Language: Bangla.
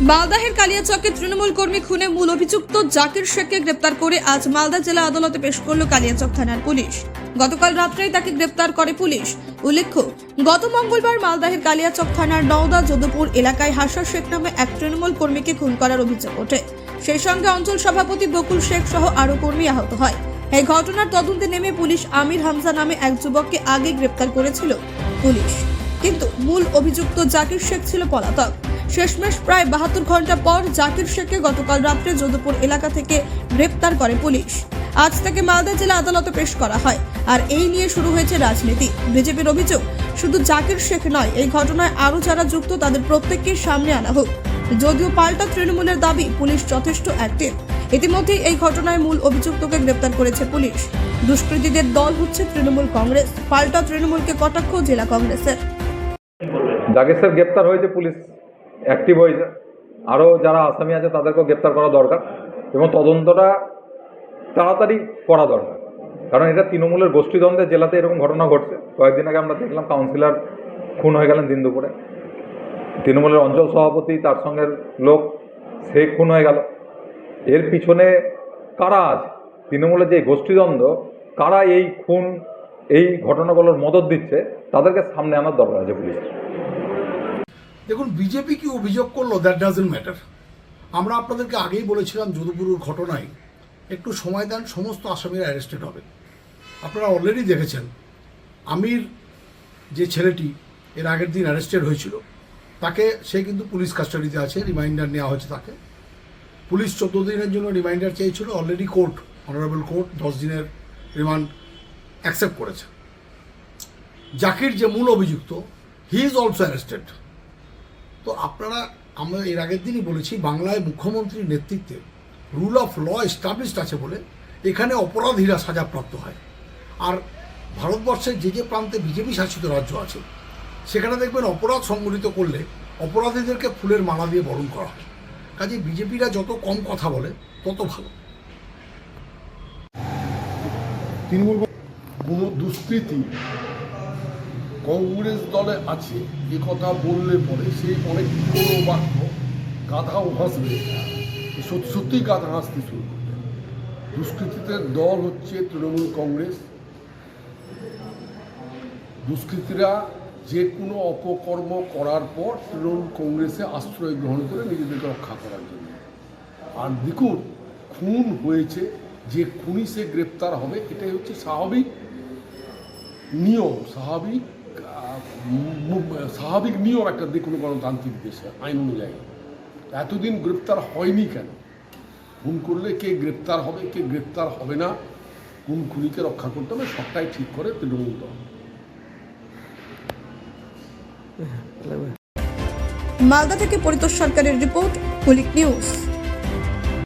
মালদাহের কালিয়াচকে তৃণমূল কর্মী খুনে মূল অভিযুক্ত জাকির শেখকে গ্রেপ্তার করে আজ মালদা জেলা আদালতে পেশ করল কালিয়াচক থানার পুলিশ। গতকাল রাত্রেই তাকে গ্রেপ্তার করে পুলিশ। উল্লেখ্য, গত মঙ্গলবার মালদাহের কালিয়াচক থানার নওদা যদুপুর এলাকায় হাসা শেখ নামে এক তৃণমূল কর্মীকে খুন করার অভিযোগ ওঠে। সেই সঙ্গে অঞ্চল সভাপতি বকুল শেখ সহ আরও কর্মী আহত হয়। এই ঘটনার তদন্তে নেমে পুলিশ আমির হামজা নামে এক যুবককে আগে গ্রেপ্তার করেছিল পুলিশ। কিন্তু মূল অভিযুক্ত জাকির শেখ ছিল পলাতক। শেষমেশ প্রায় বাহাত্তর ঘণ্টা পর জাকির শেখকে গতকাল রাত্রে যোধপুর এলাকা থেকে গ্রেপ্তার করে পুলিশ। আজ তাকে মালদা জেলা আদালতে পেশ করা হয়। আর এই নিয়ে শুরু হয়েছে রাজনীতি। বিজেপির অভিযোগ, শুধু জাকির শেখ নয়, এই ঘটনায় আরও যারা যুক্ত তাদের প্রত্যেককে সামনে আনা হোক। যদিও পাল্টা তৃণমূলের দাবি, পুলিশ যথেষ্ট অ্যাক্টিভ ইতিমধ্যেই এই ঘটনায় মূল অভিযুক্তকে গ্রেপ্তার করেছে পুলিশ। দুষ্কৃতীদের দল হচ্ছে তৃণমূল কংগ্রেস। পাল্টা তৃণমূলকে কটাক্ষ জেলা কংগ্রেসের। স্যার গ্রেপ্তার হয়েছে, পুলিশ অ্যাক্টিভ হয়েছে। আরও যারা আসামি আছে, তাদেরকেও গ্রেপ্তার করা দরকার এবং তদন্তটা তাড়াতাড়ি করা দরকার। কারণ এটা তৃণমূলের গোষ্ঠীদ্বন্দ্বের জেলাতে এরকম ঘটনা ঘটছে। কয়েকদিন আগে আমরা দেখলাম কাউন্সিলর খুন হয়ে গেলেন দিন দুপুরে তৃণমূলের অঞ্চল সভাপতি, তার সঙ্গে লোক, সে খুন হয়ে গেল। এর পিছনে কারা আছে? তৃণমূলের যে গোষ্ঠীদ্বন্দ্ব, কারা এই খুন, এই ঘটনাগুলোর মদত দিচ্ছে, তাদেরকে সামনে আনার দরকার আছে পুলিশের। দেখুন বিজেপি কি অভিযোগ করল? দ্যাট ডাজেন্ট ম্যাটার আমরা আপনাদেরকে আগেই বলেছিলাম যদুপুরের ঘটনায়, একটু সময় দেন, সমস্ত আসামিরা অ্যারেস্টেড হবে। আপনারা অলরেডি দেখেছেন, আমির যে ছেলেটি, এর আগের দিন অ্যারেস্টেড হয়েছিল। তাকে, সে কিন্তু পুলিশ কাস্টাডিতে আছে রিমাইন্ডার নেওয়া হয়েছে তাকে। পুলিশ চোদ্দ দিনের জন্য রিমাইন্ডার চেয়েছিল অলরেডি কোর্ট অনারেবল কোর্ট দশ দিনের রিমান্ড অ্যাকসেপ্ট করেছে। জাকির যে মূল অভিযুক্ত হি ইজ অলসো অ্যারেস্টেড তো আপনারা আমরা এর আগের দিনই বলেছি বাংলায় মুখ্যমন্ত্রীর নেতৃত্বে রুল অফ ল এস্টাবলিশড আছে বলে এখানে অপরাধীরা সাজাপ্রাপ্ত হয়। আর ভারতবর্ষের যে যে প্রান্তে বিজেপি শাসিত রাজ্য আছে সেখানে দেখবেন অপরাধ সংগঠিত করলে অপরাধীদেরকে ফুলের মালা দিয়ে বরণ করা হয়। কাজে বিজেপিরা যত কম কথা বলে তত ভালো। তৃণমূল দুষ্কৃতি কংগ্রেস দলে আছে, এ কথা বললে পরে সে অনেক পুরো বাক্য, গাধাও হাসবে। সত্যি গাধা হাসতে শুরু করবে। দুষ্কৃতীদের দল হচ্ছে তৃণমূল কংগ্রেস। দুষ্কৃতীরা যে কোনো অপকর্ম করার পর তৃণমূল কংগ্রেসে আশ্রয় গ্রহণ করে নিজেদেরকে রক্ষা করার জন্য। আর দেখুন খুন হয়েছে, যে খুনি সে গ্রেপ্তার হবে, এটাই হচ্ছে স্বাভাবিক নিয়ম, স্বাভাবিক স্বাভাবিক নিয়ম একটা যে কোনো গণতান্ত্রিক দেশে, আইন অনুযায়ী। এতদিন গ্রেপ্তার হয়নি কেন? খুন করলে কে গ্রেপ্তার হবে, কে গ্রেপ্তার হবে না? কোন খুনিকে রক্ষা করতে হবে সবটাই ঠিক করে তৃণমূল দল। মালদা থেকে পরিতোষ সরকারের রিপোর্ট কুলিক নিউজ।